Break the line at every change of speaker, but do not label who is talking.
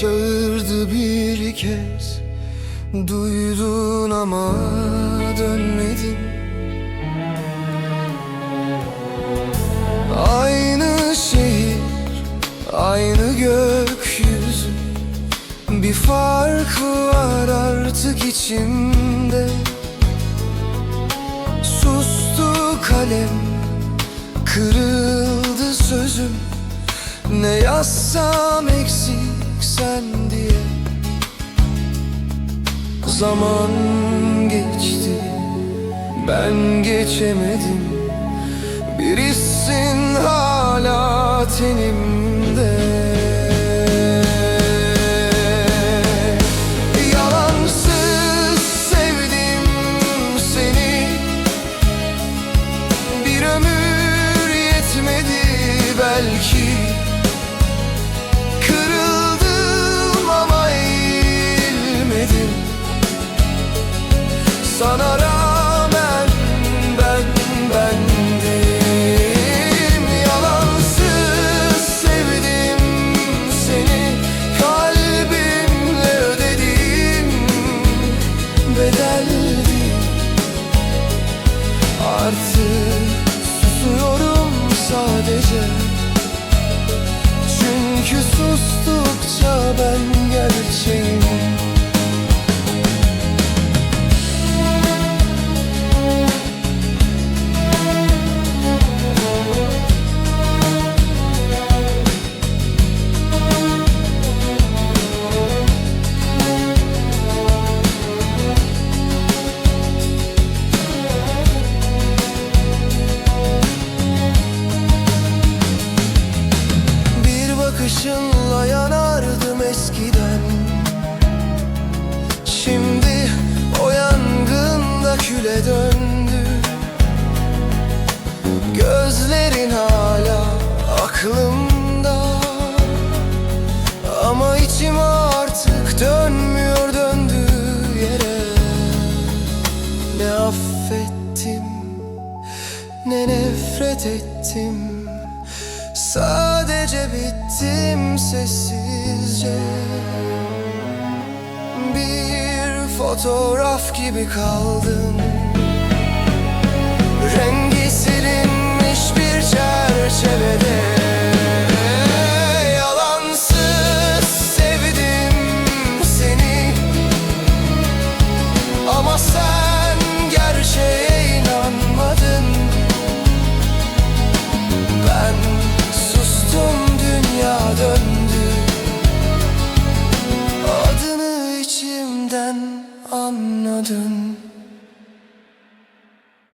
Çağırdı bir kez. Duydun ama dönmedin. Aynı şehir Aynı gökyüzü. Bir fark var artık içimde Ne yazsam eksik sen diye. Zaman geçti Ben geçemedim. Bir hissin hala tenimde. Sevdim seni. Bir ömür yetmedi belki sustukça ben gerçeğim İçim artık dönmüyor döndüğü yere. Ne affettim ne nefret ettim. Sadece bittim sessizce. Bir fotoğraf gibi kaldım. Rengi yaşamadın